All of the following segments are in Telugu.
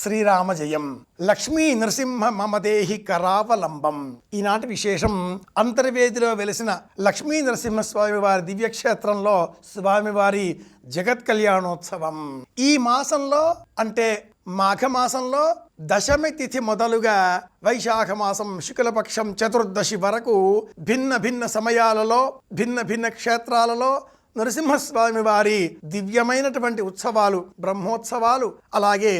శ్రీరామ జయం లక్ష్మీ నరసింహ మమదేహి కరావలంబం. ఈనాటి విశేషం అంతర్వేదిలో వెలిసిన లక్ష్మీ నరసింహస్వామి వారి దివ్యక్షేత్రంలో స్వామివారి జగత్ కళ్యాణోత్సవం ఈ మాసంలో అంటే మాఘమాసంలో దశమి తిథి మొదలుగా వైశాఖ మాసం శుక్లపక్షం చతుర్దశి వరకు భిన్న భిన్న సమయాలలో భిన్న భిన్న క్షేత్రాలలో నరసింహస్వామి వారి దివ్యమైనటువంటి ఉత్సవాలు బ్రహ్మోత్సవాలు అలాగే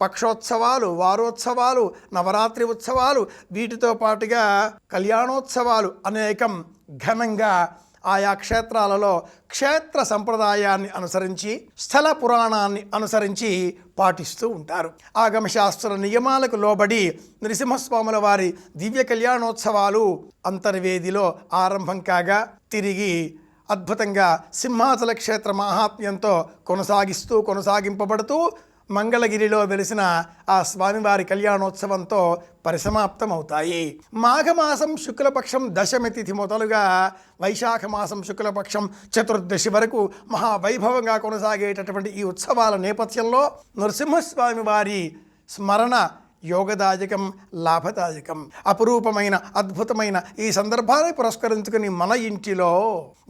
పక్షోత్సవాలు వారోత్సవాలు నవరాత్రి ఉత్సవాలు వీటితో పాటుగా కళ్యాణోత్సవాలు అనేకం ఘనంగా ఆయా క్షేత్రాలలో క్షేత్ర సంప్రదాయాన్ని అనుసరించి స్థల పురాణాన్ని అనుసరించి పాటిస్తూ ఉంటారు. ఆగమశాస్త్ర నియమాలకు లోబడి నరసింహస్వాముల వారి దివ్య కళ్యాణోత్సవాలు అంతర్వేదిలో ఆరంభం కాగా తిరిగి అద్భుతంగా సింహాచల క్షేత్ర మహాత్మ్యంతో కొనసాగిస్తూ కొనసాగింపబడుతూ మంగళగిరిలో వెలిసిన ఆ స్వామివారి కళ్యాణోత్సవంతో పరిసమాప్తమవుతాయి. మాఘమాసం శుక్లపక్షం దశమి తిథి మొదలుగా వైశాఖ మాసం శుక్లపక్షం చతుర్దశి వరకు మహావైభవంగా కొనసాగేటటువంటి ఈ ఉత్సవాల నేపథ్యంలో నరసింహస్వామి వారి స్మరణ యోగదాయకం లాభదాయకం అపురూపమైన అద్భుతమైన ఈ సందర్భాన్ని పురస్కరించుకుని మన ఇంటిలో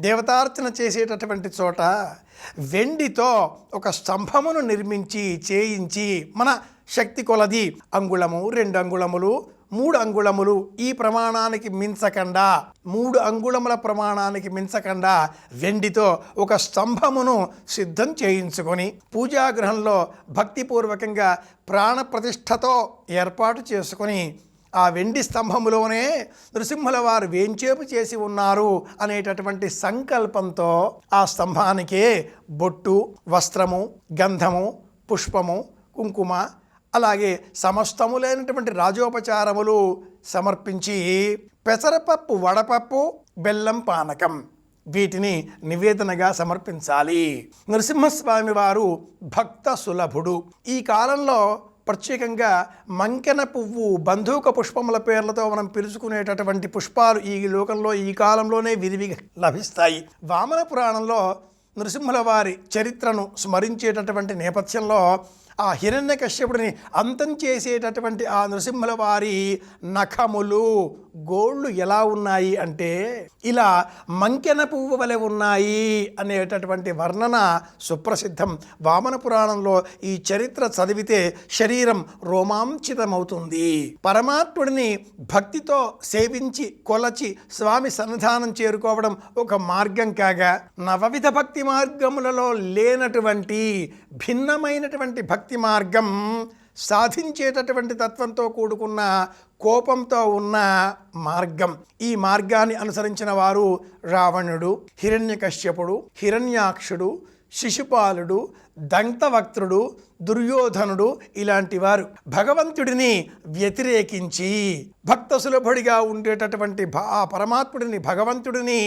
దేవతార్చన చేసేటటువంటి చోట వెండితో ఒక స్తంభమును నిర్మించి చేయించి మన శక్తి కొలది. అంగుళము రెండు అంగుళములు మూడు అంగుళములు ఈ ప్రమాణానికి మించకుండా. మూడు అంగుళముల ప్రమాణానికి మించకుండా వెండితో ఒక స్తంభమును సిద్ధం చేయించుకొని పూజాగృహంలో భక్తిపూర్వకంగా ప్రాణప్రతిష్ఠతో ఏర్పాటు చేసుకొని ఆ వెండి స్తంభములోనే నృసింహుల వారు వేంచేపు చేసి ఉన్నారు అనేటటువంటి సంకల్పంతో ఆ స్తంభానికే బొట్టు వస్త్రము గంధము పుష్పము కుంకుమ అలాగే సమస్తములైనటువంటి రాజోపచారములు సమర్పించి పెసరపప్పు వడపప్పు బెల్లం పానకం వీటిని నివేదనగా సమర్పించాలి. నరసింహస్వామి వారు భక్త సులభుడు. ఈ కాలంలో ప్రత్యేకంగా మంకెన పువ్వు బంధూక పుష్పముల పేర్లతో మనం పిలుచుకునేటటువంటి పుష్పాలు ఈ లోకంలో ఈ కాలంలోనే విరివిగా లభిస్తాయి. వామన పురాణంలో నృసింహుల వారి చరిత్రను స్మరించేటటువంటి నేపథ్యంలో ఆ హిరణ్య కశ్యపుడిని అంతం చేసేటటువంటి ఆ నృసింహుల వారి నఖములు గోళ్ళు ఎలా ఉన్నాయి అంటే ఇలా మంకెన పువ్వు వలె ఉన్నాయి అనేటటువంటి వర్ణన సుప్రసిద్ధం. వామన పురాణంలో ఈ చరిత్ర చదివితే శరీరం రోమాంచితమవుతుంది. పరమాత్ముడిని భక్తితో సేవించి కొలచి స్వామి సన్నిధానం చేరుకోవడం ఒక మార్గం కాగా నవవిధ భక్తి మార్గములలో లేనటువంటి భిన్నమైనటువంటి భక్తి భక్తి మార్గం సాధించేటటువంటి తత్వంతో కూడుకున్న కోపంతో ఉన్న మార్గం. ఈ మార్గాన్ని అనుసరించిన వారు రావణుడు హిరణ్యకశ్యపుడు హిరణ్యాక్షుడు శిశుపాలుడు దంతవక్త్రుడు దుర్యోధనుడు ఇలాంటి వారు. భగవంతుడిని వ్యతిరేకించి భక్త సులభుడిగా ఉండేటటువంటి ఆ పరమాత్ముడిని భగవంతుడిని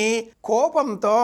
కోపంతో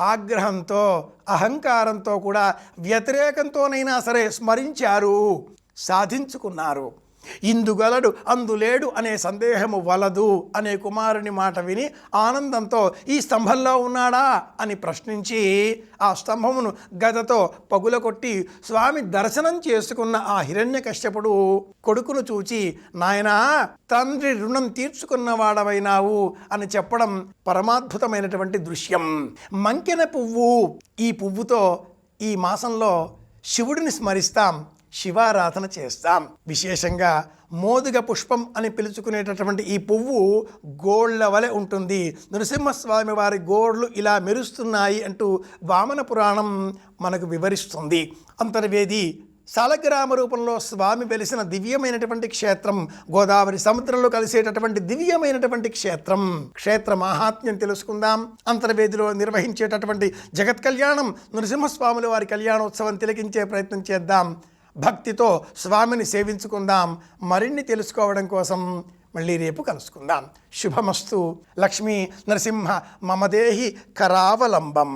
ఆగ్రహంతో అహంకారంతో కూడా వ్యతిరేకంతోనైనా సరే స్మరించారు సాధించుకున్నారు. ఇందుగలడు అందులేడు అనే సందేహము వలదు అనే కుమారుని మాట విని ఆనందంతో ఈ స్తంభంలో ఉన్నాడా? అని ప్రశ్నించి ఆ స్తంభమును గదతో పగుల కొట్టి స్వామి దర్శనం చేసుకున్న ఆ హిరణ్య కశ్యపుడు కొడుకును చూచి నాయనా తండ్రి రుణం తీర్చుకున్నవాడవైనావు అని చెప్పడం పరమాద్భుతమైనటువంటి దృశ్యం. మంకెన పువ్వు ఈ పువ్వుతో ఈ మాసంలో శివుడిని స్మరిస్తాం. శివారాధన చేస్తాం. విశేషంగా మోదుగ పుష్పం అని పిలుచుకునేటటువంటి ఈ పువ్వు గోళ్ళ వలె ఉంటుంది. నృసింహస్వామి వారి గోళ్ళు ఇలా మెరుస్తున్నాయి అంటూ వామన పురాణం మనకు వివరిస్తుంది. అంతర్వేది సాలగ్రామ రూపంలో స్వామి వెలిసిన దివ్యమైనటువంటి క్షేత్రం గోదావరి సముద్రంలో కలిసేటటువంటి దివ్యమైనటువంటి క్షేత్రం. క్షేత్ర మహాత్మ్యం తెలుసుకుందాం. అంతర్వేదిలో నిర్వహించేటటువంటి జగత్ కళ్యాణం నృసింహస్వాముల వారి కళ్యాణోత్సవం తిలకించే ప్రయత్నం చేద్దాం. భక్తితో స్వామిని సేవించుకుందాం. మరిన్ని తెలుసుకోవడం కోసం మళ్ళీ రేపు కలుసుకుందాం. శుభమస్తు. లక్ష్మీ నరసింహ మమదేహి కరావలంబం.